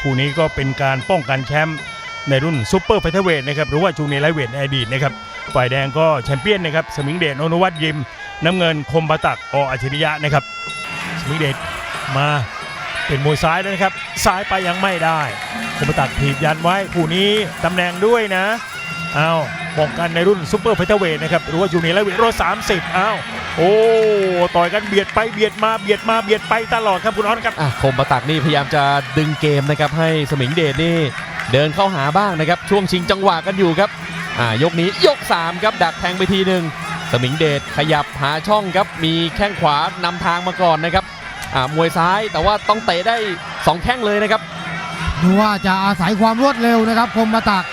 คู่นี้ก็เป็นการป้องกันแชมป์ในรุ่นซูเปอร์ไฟเทเวทนะครับหรือว่าจูเนียร์ไลเวทในอดีตนะครับฝ่ายแดงก็แชมเปี้ยนนะครับสมิงเดชอนวัตยิม น้ำเงินคมบาตักออัจฉริยะนะครับสมิงเดชมาเป็นมวยซ้ายแล้วนะครับซ้ายไปยังไม่ได้คมบาตักถีบยันไว้คู่นี้ตำแหน่งด้วยนะเอาป้องกันในรุ่นซูเปอร์ไฟเทเวทนะครับหรือว่าจูเนียร์ไลเวทรอสามสิบเอา โอ้ต่อยกันเบียดไปเบียดมาเบียดมาเบียดไปตลอดครับคุณออสครับอะคมประตักนี่พยายามจะดึงเกมนะครับให้สมิงเดชนี่เดินเข้าหาบ้างนะครับช่วงชิงจังหวะกันอยู่ครับอ่ายกนี้ยก 3 ครับดักแทงไปทีหนึ่งสมิงเดชขยับหาช่องครับมีแข้งขวานำทางมาก่อนนะครับอ่ามวยซ้ายแต่ว่าต้องเตะได้ 2 แข้งเลยนะครับดูว่าจะอาศัยความรวดเร็วนะครับคมมาตัก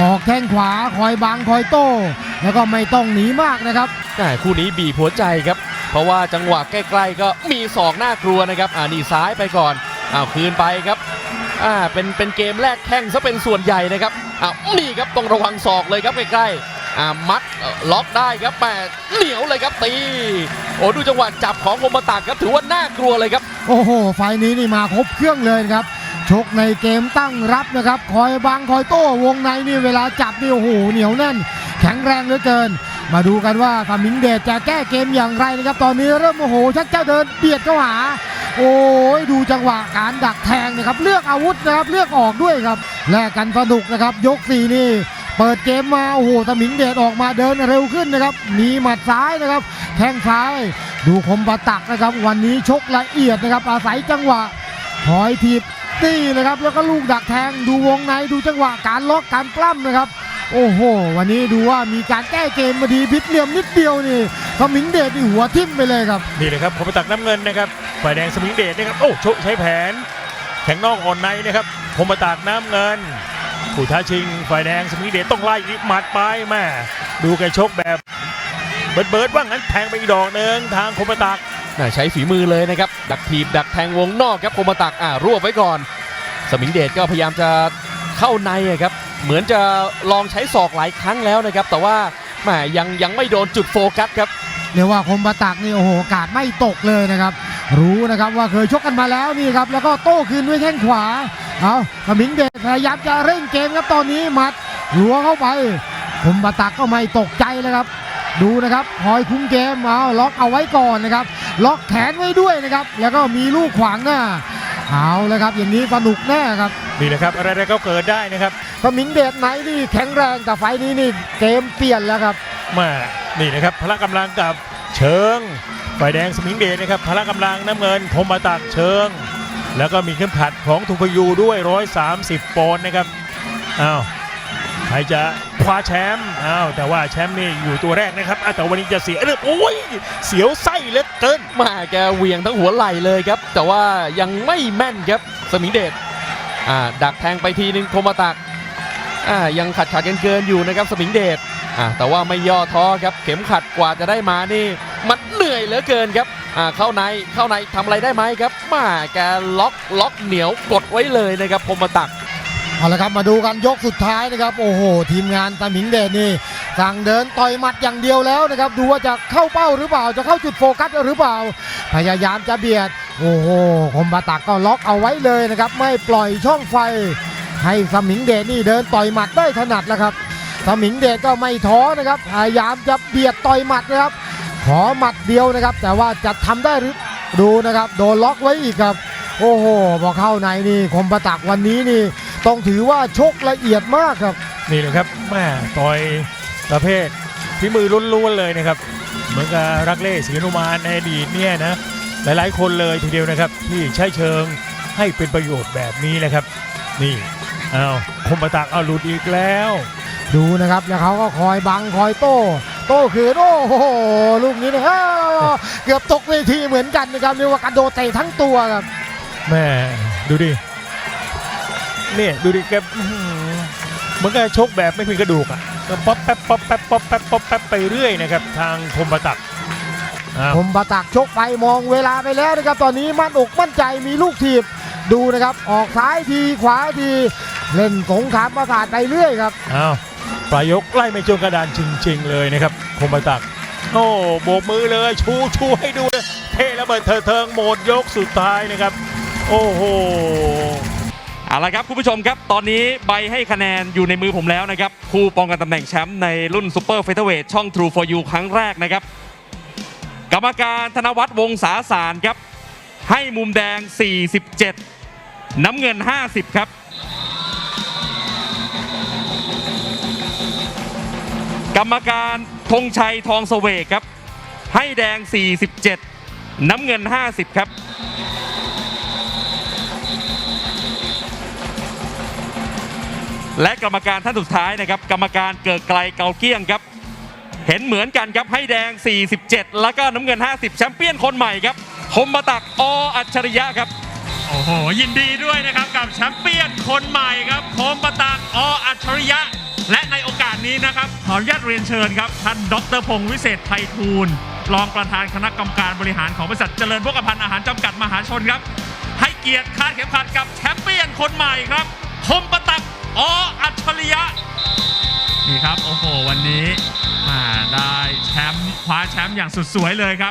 ออกแข้งขวาคอยบังคอยโต้ แล้วก็ไม่ต้องหนีมากนะครับอ่า คู่นี้บีบหัวใจครับ เพราะว่าจังหวะใกล้ๆก็มีศอกน่ากลัวนะครับอ่านี่ซ้ายไปก่อนอ้าวคืนไปครับอ่าเป็นเป็นเกมแรกแข้งซะเป็นส่วนใหญ่นะครับอ้าวนี่ครับต้องระวังศอกเลยครับใกล้ๆอ่ามัดล็อกได้ครับแปดเหนียวเลยครับตีโอ้ดูจังหวะจับของคมมาตักครับถือว่าน่ากลัวเลยครับ โอ้โหไฟนี้นี่มาครบเครื่องเลยครับชกในเกมตั้งรับนะครับ คอยบังคอยโต้วงในนี่เวลาจับนี่โอ้โหเหนียวแน่น แข็งแรงเหลือเกิน มาดูกันว่าสมิงเดชจะแก้เกมอย่างไรนะครับ ตอนนี้เริ่มโอ้โหชักเจ้าเดินเบียดเข้าหา โอ้ยดูจังหวะการดักแทงนะครับ เลือกอาวุธนะครับเลือกออกด้วยครับแลกกันสนุกนะครับ ยกสี่นี่เปิดเกมมาโอ้โหสมิงเดชออกมาเดินเร็วขึ้นนะครับ มีหมัดซ้ายนะครับแข้งซ้าย ดูคมประตักนะครับ วันนี้ชกละเอียดนะครับ อาศัยจังหวะถอยทีบตีนะครับ แล้วก็ลูกดักแทงดูวงในดูจังหวะการล็อกการปล้ำนะครับ โอ้โห วันนี้ดูว่ามีการแก้เกมมาดีพลิกเหลี่ยมนิดเดียวนี่สมิงเดชนี่หัวทิ่มไปเลยครับ นี่เลยครับคมบาตักน้ำเงินนะครับฝ่ายแดงสมิงเดชนะครับ โอ้โชใช้แผน แข็งนอกอ่อนในนะครับคมบาตักน้ำเงินผู้ท้าชิง ฝ่ายแดงสมิงเดชต้องไล่อีกหมัดไปแม่ดูแกชกแบบเบิร์ดเบิร์ดว่างั้นแทงไปอีกดอกหนึ่งทางคมบาตักน่าใช้ฝีมือเลยนะครับ ดักถีบดักแทงวงนอกครับคมมาตักอ่ารวบไว้ก่อน สมิงเดชก็พยายามจะเข้าในอะครับ เหมือนจะลองใช้ศอกหลายครั้งแล้วนะครับ แต่ว่าแหมยังยังไม่โดนจุดโฟกัสครับเรียกว่าคมประตักนี่โอ้โหกาดไม่ตกเลยนะครับ รู้นะครับว่าเคยชกกันมาแล้วนี่ครับ แล้วก็โต้คืนด้วยแข้งขวาเอาสมิงเดชพยายามจะเร่งเกมครับตอนนี้หมัดหัวเข้าไปคมประตักก็ไม่ตกใจเลยครับ ดูนะครับคอยคุ้มเกมเอาล็อกเอาไว้ก่อนนะครับ ล็อกแขนไว้ด้วยนะครับ แล้วก็มีลูกขวางหน้าเอาเลยครับ อย่างนี้สนุกแน่ครับ นี่แหละครับอะไรๆก็เกิดได้นะครับสมิงเดชไหนนี่แข็งแรงแต่ไฟล์นี้นี่เกมเปลี่ยนแล้วครับมานี่นะครับพละกำลังกับเชิงฝ่ายแดงสมิงเดชนะครับพละกำลังน้ำเงินคมบาตักเชิง แล้วก็มีเข้มขัดของทุพยูด้วย 130ปอนด์นะครับอ้าวใครจะคว้าแชมป์อ้าวแต่ว่าแชมป์นี่อยู่ตัวแรกนะครับอ้าวแต่วันนี้จะเสียเออโอ้ยเสียวไส้เหลือเกินมาแกเหวียงทั้งหัวไหล่เลยครับ แต่ว่ายังไม่แม่นครับสมิงเดชอ่า ดักแทงไปทีนึงคมมาตักยังขัดขัดกันเกินๆอยู่นะครับสมิงเดชแต่ว่าไม่ย่อท้อครับเข็มขัดกว่าจะได้มานี่ มันเหนื่อยเหลือเกินครับเข้าในเข้าในทำอะไรได้ไหมครับมาแกล็อกล็อกเหนียวกดไว้เลยนะครับคมตักเอาละครับมาดูกันยกสุดท้ายนะครับ โอ้โห ทีมงานตามิงเดชนี่สั่งเดินต่อยหมัดอย่างเดียวแล้วนะครับ ดูว่าจะเข้าเป้าหรือเปล่าจะเข้าจุดโฟกัสหรือเปล่า พยายามจะเบียด โอ้โหคมบาตักก็ล็อกเอาไว้เลยนะครับ ไม่ปล่อยช่องไฟ ให้สมิงเดชนี่เดินต่อยหมัดได้ถนัดแล้วครับ สมิงเดชก็ไม่ท้อนะครับ พยายามจะเบียดต่อยหมัดนะครับ ขอหมัดเดียวนะครับ แต่ว่าจะทำได้หรือดูนะครับ โดนล็อกไว้อีกครับ โอ้โหพอเข้าในนี่คมประตักวันนี้นี่ ต้องถือว่าชกละเอียดมากครับ นี่เลยครับแม่ต่อยประเภทฝีมือล้วนๆเลยนะครับ เหมือนกับรักเล่ศรีนุมานในอดีตเนี่ยนะ หลายๆ คนเลยทีเดียวนะครับที่ใช้เชิงให้เป็นประโยชน์แบบนี้นะครับ นี่อ้าวคมประตักเอาหลุดอีกแล้ว ดูนะครับแล้วเขาก็คอยบังคอยโต้โต้คืนโอ้โหลูกนี้นะเอ้าเกือบตกเวทีเหมือนกันนะครับเรียกว่ากระโดดเตะทั้งตัวครับแม่ดูดิเนี่ยดูดิแกอื้อหือเหมือนกับชกแบบไม่มีกระดูกอะก็ป๊อปแป๊บป๊อปแป๊บป๊อปแป๊บป๊อปแป๊บไปเรื่อยนะครับ ทางคมประตัก อ้าวผมประตักชกไปมองเวลาไปแล้วนะครับ ตอนนี้มั่นอกมั่นใจมีลูกถีบดูนะครับ ออกซ้ายทีขวาที เล่นสงครามประสาทไปเรื่อยครับอ้าวปลายกไล่ไม่จงกระดานจริง ๆ เลยนะครับคมประตักโอ้โบกมือเลยชูชูให้ดูเลยเท่ระเบิดเถิดเทิงหมดยกสุดท้ายนะครับ โอ้โหเอาละครับคุณผู้ชมครับตอนนี้ใบให้คะแนนอยู่ในมือผมแล้วนะครับคู่ป้องกันตำแหน่งแชมป์ในรุ่นซูเปอร์เฟเธอร์เวทช่อง True for You ครั้งแรกนะครับ กรรมการธนวัฒน์วงศาสารครับ ให้มุมแดง 47 น้ำเงิน 50 ครับ กรรมการธงชัยทองเสวกครับ ให้แดง 47 น้ำเงิน 50 ครับและกรรมการท่านสุดท้ายนะครับ กรรมการเกิดไกลเกาเกี้ยงครับ เห็นเหมือนกันครับให้แดง 47 แล้วก็น้ำเงิน 50 แชมเปี้ยนคนใหม่ครับคมมาตักออัจฉริยะครับ โอ้โห ยินดีด้วยนะครับกับแชมเปี้ยนคนใหม่ครับคมปตากออัจฉริยะ และในโอกาสนี้นะครับ ขออนุญาตเรียนเชิญครับ ท่านดรพงศ์วิเศษไพฑูรย์รองประธานคณะกรรมการบริหารของบริษัทเจริญพกพันธ์อาหารจำกัดมหาชนครับ ให้เกียรติคาดเข็มขัดกับแชมเปี้ยนคนใหม่ครับคมปตักออัจฉริยะนี่ครับโอ้โห วันนี้ ได้แชมป์คว้าแชมป์อย่างสุดสวยเลยครับ